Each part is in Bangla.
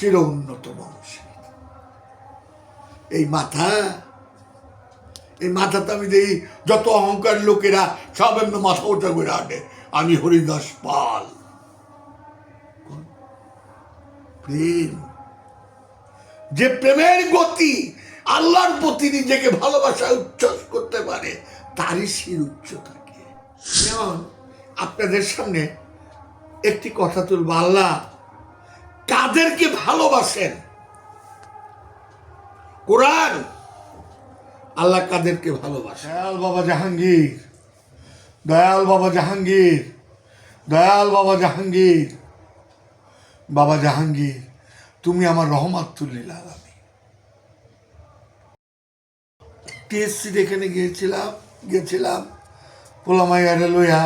চির উন্নত মানুষের এই মাথা, এই মাথাতে আমি দেখি যত অহংকার লোকেরা, সব এমনি মাথা ওঠা করে আনে আমি হরিদাস পাল। প্রেম। যে প্রেমের গতি আল্লাহর প্রতি নিজেকে ভালোবাসা উচ্ছ্বাস করতে পারে, তারই শির উচ্চ থাকে। যেমন আপনাদের সামনে একটি কথা তুলব, আল্লাহ কাদেরকে ভালোবাসেন? কোরআন আল্লাহ কাদেরকে ভালোবাসে দয়াল বাবা জাহাঙ্গীর, দয়াল বাবা জাহাঙ্গীর, দয়াল বাবা জাহাঙ্গীর। বাবা জাহাঙ্গীর, তুমি আমার রহমাতুল্লিল আলামী টিএসসির এখানে গিয়েছিলাম গিয়েছিলাম, পোলামাইয়ারে লইয়া,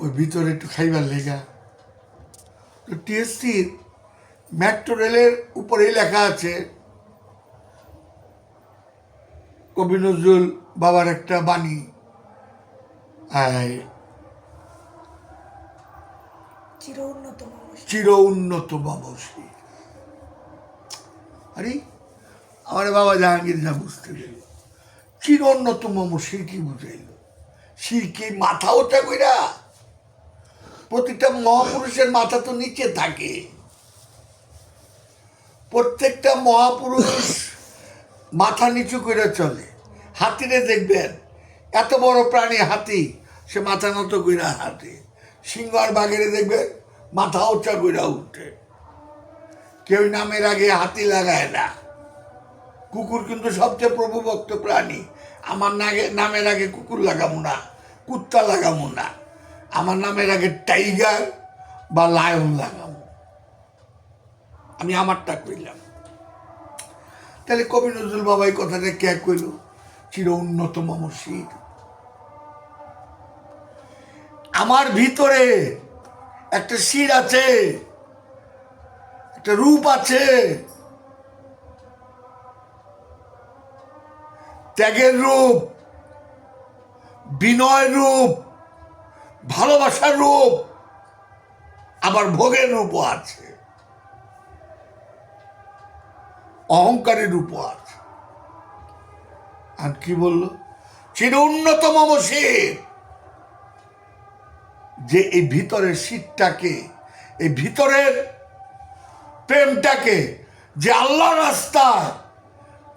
ওই ভিতরে একটু খাইবার লেগা। টিএসসির মেট্রো রেলের উপরেই লেখা আছে কবি নজরুল বাবার একটা বাণী চির উন্নত আরে আমার বাবা জাহাঙ্গীর যা বুঝতে পেল চির উন্নত মম কি বুঝাইল? সিরকি মাথা ওঠা কইরা প্রতিটা মহাপুরুষের মাথা তো নিচে থাকে। প্রত্যেকটা মহাপুরুষ মাথা নিচু করে চলে। হাতিরে দেখবেন, এত বড় প্রাণী হাতি, সে মাথা নত কইরা হাঁটে। সিংহ আর বাঘেরে দেখবেন, মাথা উঁচা কইরা উঠে। কেউ নামের আগে হাতি লাগায় না। কুকুর কিন্তু সবচেয়ে প্রভুভক্ত প্রাণী। আমার নাগে নামের আগে কুকুর লাগামো না, কুত্তা লাগামো না। আমার নামের আগে টাইগার বা লায়ন লাগামো। আমি আমারটা কইলাম। তাহলে কবি নজরুল বাবা এই কথাটা কে কইল? চির উন্নত মমশির আমার ভিতরে একটা শির আছে, একটা রূপ আছে। ত্যাগের রূপ বিনয় রূপ ভালোবাসার রূপ, আবার ভোগের রূপও আছে। অহংকারের রূপও আছে। আর কি বলল? চির উন্নত মমশির যে এই ভিতরের শীতটাকে এই ভিতরের প্রেমটাকে, যে আল্লাহ রাস্তা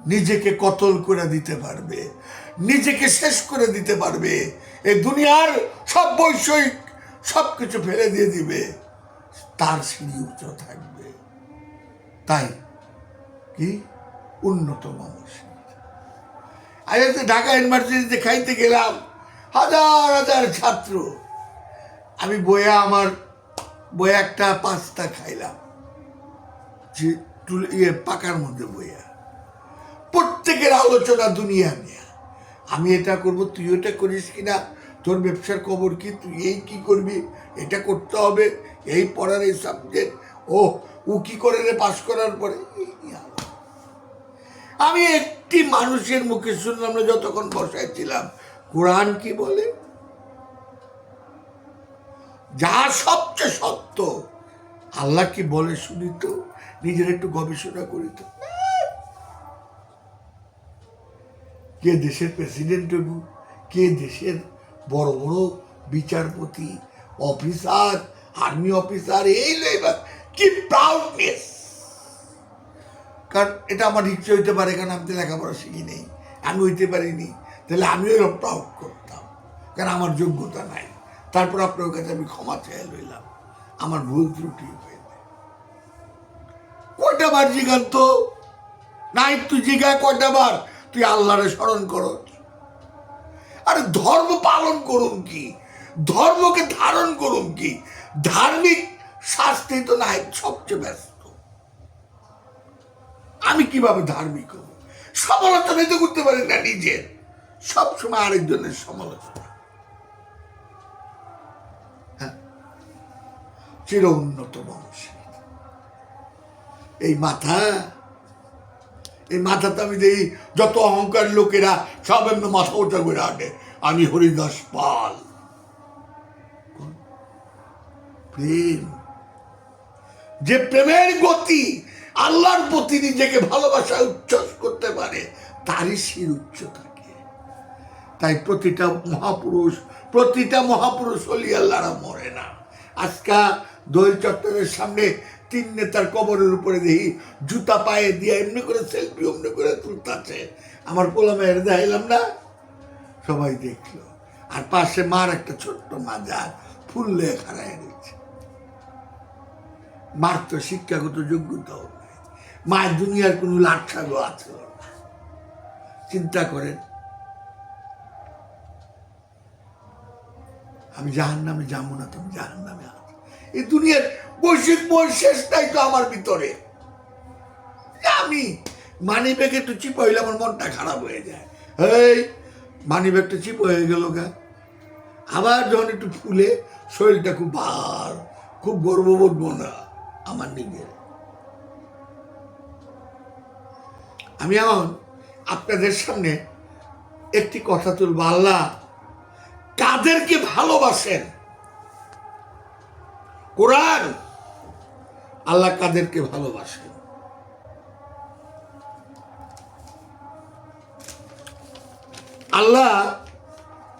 নিজেকে কতল করে দিতে পারবে, নিজেকে শেষ করে দিতে পারবে এই দুনিয়ার সব বৈষয়িক সব কিছু ফেলে দিয়ে দিবে, তার সিঁড়ি উচ্চ থাকবে। তাই কি? উন্নত মানুষ। আজ ঢাকা ইউনিভার্সিটিতে খাইতে গেলাম, হাজার হাজার ছাত্র। আমি বইয়া আমার, বইয়া একটা পাঁচটা খাইলাম ইয়ে পাকার মধ্যে বইয়া। প্রত্যেকের আলোচনা দুনিয়া নিয়ে। আমি এটা করব তুই ওটা করিস কি না তোর ব্যবসার খবর কি? তুই এই কি করবি? এটা করতে হবে। এই পড়ার এই সাবজেক্ট ও ও কি করে রে পাশ করার পরে। আমি একটি মানুষের মুখে শুনলাম না, যতক্ষণ বসায় ছিলাম। কোরআন কি বলে? যা সবচেয়ে সত্য। আল্লাহ কি বলে শুনি তো নিজের একটু গবেষণা করি কে দেশের প্রেসিডেন্ট হবু, কে দেশের বড় বড় বিচারপতি অফিসার আর্মি অফিসার এই লেবার কি প্রাউডনেস কারণ এটা আমার ইচ্ছে হইতে পারে, কারণ আমি তো লেখাপড়া শিখি নেই। আমি হইতে পারিনি, তাহলে আমিও এরকম প্রাউড করতাম। কারণ আমার যোগ্যতা নাই। তারপর আপনার কাছে আমি ক্ষমা চেয়ে লইলাম আমার ভুল ত্রুটি হয়েছে কয়টা বার জিগান তো? নাই তুই জিগা কয়টা বার? তুই আল্লাহরে স্মরণ করো। আরে ধর্ম পালন করুন কি? ধর্মকে ধারণ করুন কি? ধার্মিক শাস্তি তো নাই, সবচেয়ে ব্যস্ত। আমি কীভাবে ধার্মিক হব? সমালোচনা তো করতে পারি না নিজের। সবসময় আরেকজনের সমালোচনা। হ্যাঁ? চির উন্নত মানুষের। এই মাথা এই মাথাতে আমি দেখি যত অহংকার লোকেরা, সব এমনি মাথা ওঠা করে আনে আমি হরিদাস পাল। প্রেম। যে প্রেমের গতি আল্লাহর প্রতি নিজেকে ভালোবাসা উচ্ছ্বাস করতে পারে, তারই শির উচ্চ থাকে। তাই প্রতিটা মহাপুরুষ প্রতিটা মহাপুরুষ হলি আল্লাহরা মরে না। আজকা দোল চত্বরের সামনে তিন নেতার কবরের উপরে দেখি জুতা পায়ে দিয়ে এমনি করে সেলফি অমনি করে তুলতাছে। আমার পোলা মেয়ের দেখাইলাম না? সবাই দেখল। আর পাশে মার একটা ছোট্ট মাজার ফুললে খাড়ায় রয়েছে মার তো শিক্ষাগত যোগ্যতাও নাই। মায়ের দুনিয়ার কোনো লাটসাগো আছে চিন্তা করেন। আমি জাহান নামে যাব না, তুমি জাহান নামে এই দুনিয়ার বৈশ্বিক বয়স শেষটাই তো আমার ভিতরে। আমি মানি ব্যাগ একটু চিপ হইলে আমার মনটা খারাপ হয়ে যায়। এই মানি ব্যাগটা চিপ হয়ে গেল গা। আবার যখন একটু ফুলে, শরীরটা খুব ভার, খুব গর্ববোধ হয় আমার নিজের। আমি এখন আপনাদের সামনে একটি কথা তুলব, আল্লাহ কাদেরকে ভালোবাসেন? কোরআন আল্লাহ কাদেরকে ভালোবাসেন আল্লাহ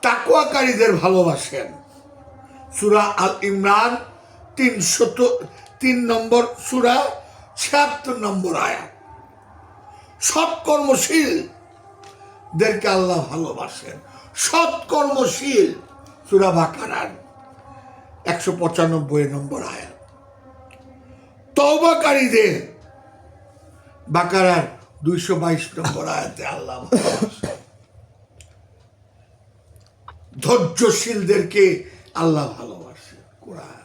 তাকুয়াকারীদের ভালোবাসেন। সুরা আল ইমরান তিনশত তিন নম্বর সুরা, ছিয়াত্তর নম্বর আয়া আয়াত সৎকর্মশীল দেরকে আল্লাহ ভালোবাসেন। সৎকর্মশীল সুরা বাকারান একশো পঁচানব্বই নম্বর আয়াত। তওবাকারীদের। বাকারার দুইশো বাইশ নম্বর আয়াতে আল্লাহ ধৈর্যশীলদেরকে আল্লাহ ভালোবাসে, কোরআন।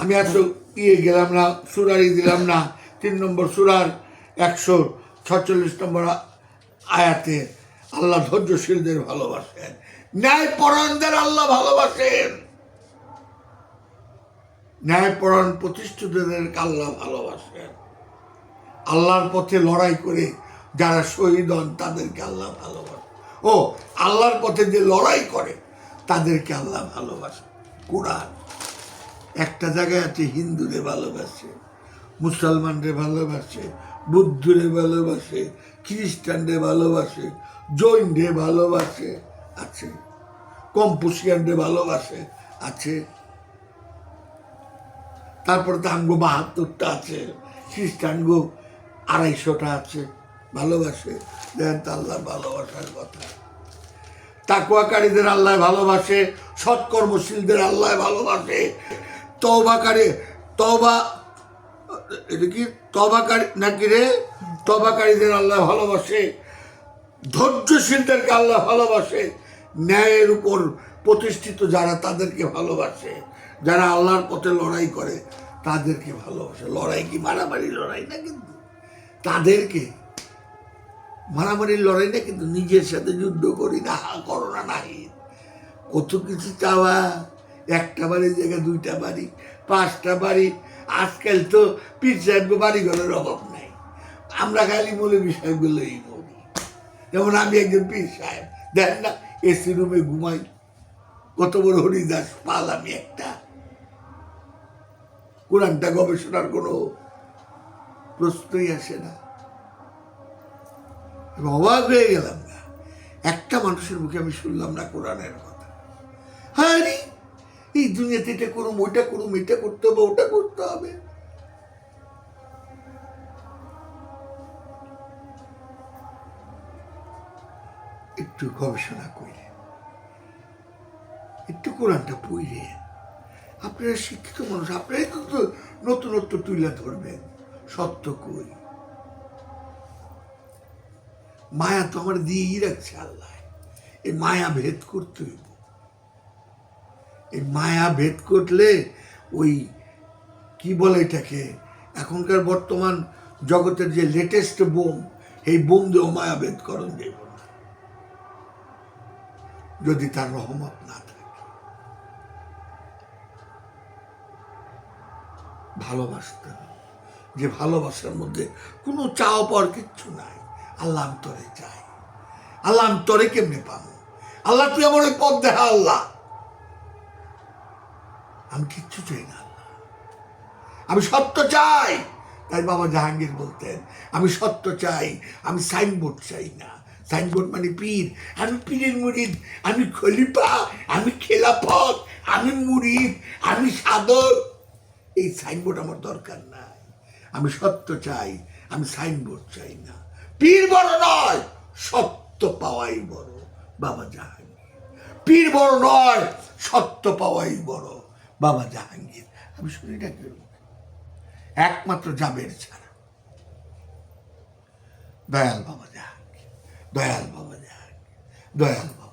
আমি এত ইয়ে গেলাম না সুরারি দিলাম না, তিন নম্বর সুরার একশো ছচল্লিশ নম্বর আয়াতে আল্লাহ ধৈর্যশীলদের ভালোবাসেন ন্যায় পরায়ণদের আল্লাহ ভালোবাসেন। ন্যায় পরায়ণ প্রতিষ্ঠিতদেরকে আল্লাহ ভালোবাসেন আল্লাহর পথে লড়াই করে যারা শহীদ হন, তাদেরকে আল্লাহ ভালোবাসে। ও, আল্লাহর পথে যে লড়াই করে, তাদেরকে আল্লাহ ভালোবাসে। কোরআন। একটা জায়গায় আছে হিন্দুরে ভালোবাসে মুসলমানরে ভালোবাসে বুদ্ধরে ভালোবাসে খ্রিস্টানরে ভালোবাসে জৈনরে ভালোবাসে, আছে। কম্পুসিয়ানরে ভালোবাসে, আছে। তারপরে তো আঙ্গো বাহাত্তরটা আছে খ্রিস্টান গো আড়াইশোটা আছে, ভালোবাসে। দেখেন তো ভালোবাসার কথা। তাকুয়াকারীদের আল্লাহ ভালোবাসে, সৎকর্মশীলদের আল্লাহ ভালোবাসে। তবাকারী তবা এটা কি? তবাকারী নাকি রে? তবাকারীদের আল্লাহ ভালোবাসে। ধৈর্যশীলদেরকে আল্লাহ ভালোবাসে। ন্যায়ের উপর প্রতিষ্ঠিত যারা তাদেরকে ভালোবাসে। যারা আল্লাহর পথে লড়াই করে, তাদেরকে ভালোবাসে। লড়াই কি মারামারি লড়াই না কিন্তু? তাদেরকে মারামারির লড়াই না কিন্তু? নিজের সাথে যুদ্ধ করি না হা করো না, নাহি। কত কিছু চাওয়া? একটা বাড়ির জায়গায় দুইটা বাড়ি, পাঁচটা বাড়ি। আজকাল তো পীর বাড়ি ঘরের অভাব নাই। আমরা খালি বলে বিষয়গুলোই বলি যেমন আমি একজন পীর সাহেব। দেখেন না এসি রুমে ঘুমাই। কত বড় হরিদাস পাল আমি একটা। কোরআনটা গবেষণার কোনো প্রশ্নই আসে না। অবাক হয়ে গেলাম না। একটা মানুষের মুখে আমি শুনলাম না কোরআনের কথা। হ্যাঁ এই দুনিয়াতে এটা করুম, ওইটা করুম, এটা করতে হবে, ওটা করতে হবে। একটু গবেষণা কইলেন একটু কোরআনটা পড়লেন আপনারা শিক্ষিত মানুষ, আপনারাই তো তো নতুনত্ব তুলে ধরবেন সত্য কই? মায়া তো আমার দিয়েই রাখছে আল্লাহ। এই মায়া ভেদ করতে হইব। এই মায়া ভেদ করলে ওই কি বলে এটাকে? এখনকার বর্তমান জগতের যে লেটেস্ট বোম এই বোম দিয়েও মায়া ভেদ করণ দেব না। যদি তার রহমত না থাকে ভালোবাসতে হবে। যে ভালোবাসার মধ্যে কোনো চাও পাওয়ার কিচ্ছু নাই। আল্লাহ অন্তরে চাই। আল্লাহ অন্তরে কেমনে পাবো? আল্লাহ, তুই আমার ওই পথ দেখা, আল্লাহ। আমি কিচ্ছু চাই না আল্লাহ। আমি সত্য চাই। তাই বাবা জাহাঙ্গীর বলতেন, আমি সত্য চাই, আমি সাইনবোর্ড চাই না। সাইনবোর্ড মানে পীর। আমি পীরের মুরিদ, আমি খলিফা, আমি খেলাফত, আমি মুরিদ, আমি সাধক এই সাইনবোর্ড আমার দরকার নাই। আমি সত্য চাই, আমি সাইনবোর্ড চাই না। পীর বড় নয়, সত্য পাওয়াই বড়, বাবা জাহাঙ্গীর। পীর বড় নয়, সত্য পাওয়াই বড়, বাবা জাহাঙ্গীর। আমি শুনি না কেউ একমাত্র জাবের ছাড়া। দয়াল বাবা জাহাঙ্গীর, দয়াল বাবা জাহাঙ্গীর, দয়াল বাবা